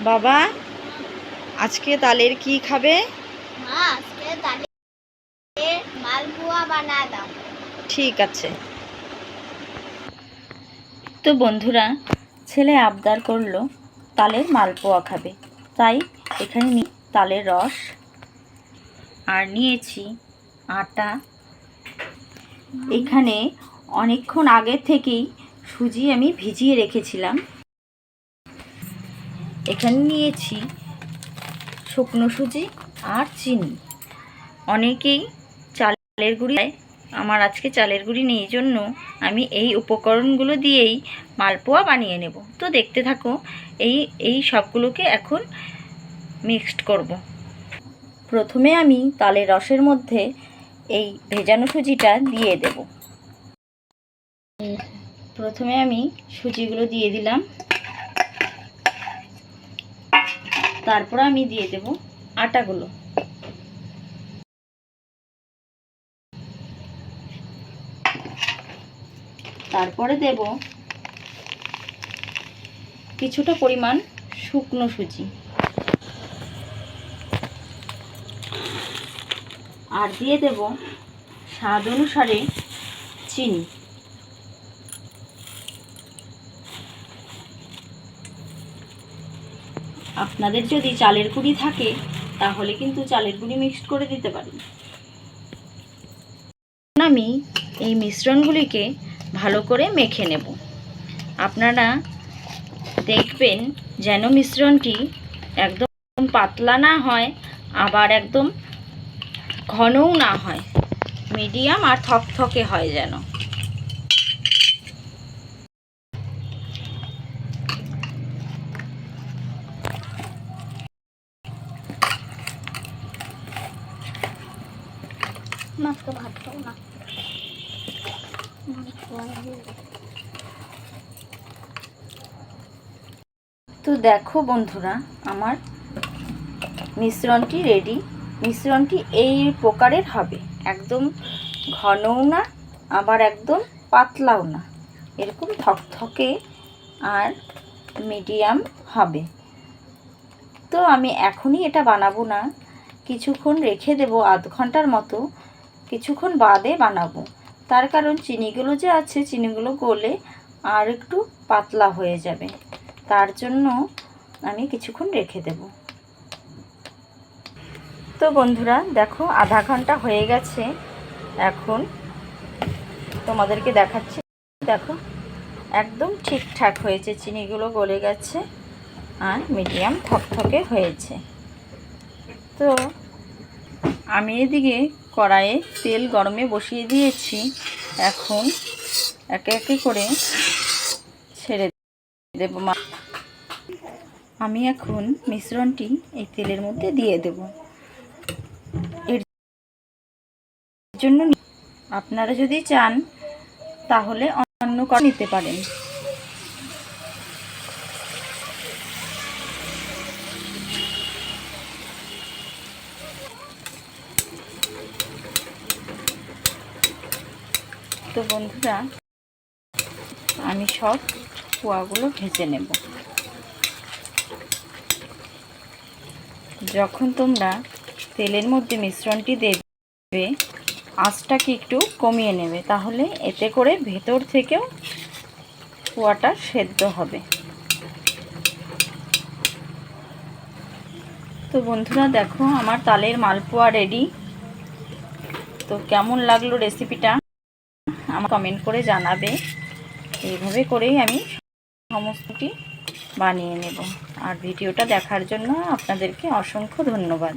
বাবা আজকে তালের কি খাবে? ঠিক আছে। তো বন্ধুরা ছেলে আবদার করল তালের মালপোয়া খাবে। তাই এখানে নি তালের রস আর নিয়েছি আটা। এখানে অনেকক্ষণ আগে থেকেই সুজি আমি ভিজিয়ে রেখেছিলাম। এখানে নিয়েছি শুকনো সুজি আর চিনি অনেকেই চালের গুঁড়ি দেয়। আমার আজকে চালের গুঁড়ি নেই জন্য আমি এই উপকরণগুলো দিয়েই মালপোয়া বানিয়ে নেব তো দেখতে থাকো, এই এই সবগুলোকে এখন মিক্সড করব। প্রথমে আমি তালের রসের মধ্যে এই ভেজানো সুজিটা দিয়ে দেব প্রথমে আমি সুজিগুলো দিয়ে দিলাম তারপর আমি দিয়ে দেব আটাগুলো। তারপরে দেব কিছুটা পরিমাণ শুকনো সুজি। আর দিয়ে দেব স্বাদ অনুসারে চিনি। আপনাদের যদি চালের গুঁড়ি থাকে, তাহলে কিন্তু চালের গুঁড়ি মিক্সড করে দিতে পারেন। আমি এই মিশ্রণগুলিকে ভালো করে মেখে নেব। আপনারা দেখবেন যেন মিশ্রণটি একদম পাতলা না হয়, আবার একদম ঘনও না হয়। মিডিয়াম আর থকথকে হয় যেন। মাছকে ভাত না। তো দেখো বন্ধুরা, আমার মিশ্রণটি রেডি মিশ্রণটি এই প্রকারের হবে। একদম ঘনও না, আবার একদম পাতলাও না। এরকম থকথকে আর মিডিয়াম হবে। তো আমি এখনই এটা বানাবো না। কিছুক্ষণ রেখে দেব আধ ঘণ্টার মতো। কিছুক্ষণ বাদে বানাবো। তার কারণ চিনিগুলো যে আছে, চিনিগুলো গলে আর একটু পাতলা হয়ে যাবে। তার জন্য আমি কিছুক্ষণ রেখে দেব। তো বন্ধুরা, দেখো, আধা ঘণ্টা হয়ে গেছে। এখন তোমাদেরকে দেখাচ্ছি। দেখো, একদম ঠিকঠাক হয়েছে, চিনিগুলো গলে গেছে আর মিডিয়াম থকথকে হয়েছে। তো আমি এদিকে কড়াইয়ে তেল গরমে বসিয়ে দিয়েছি। এখন একে একে করে ছেড়ে দেব। মা, আমি এখন মিশ্রণটি এই তেলের মধ্যে দিয়ে দেব। এর জন্য আপনারা যদি চান, তাহলে অন্য নিতে পারেন। তো বন্ধুরা, আমি সব পোয়াগুলো ভেজে নেব। যখন তোমরা তেলের মধ্যে মিশ্রণটি দেবে, আঁচটাকে একটু কমিয়ে নেবে, তাহলে এতে করে ভেতর থেকেও পোয়াটা সেদ্ধ হবে। তো বন্ধুরা, দেখো আমার তালের মালপোয়া রেডি তো কেমন লাগল রেসিপিটা কমেন্ট করে জানাবে। এইভাবে করেই আমি সমস্তটি বানিয়ে নেব। আর ভিডিওটা দেখার জন্য আপনাদেরকে অসংখ্য ধন্যবাদ।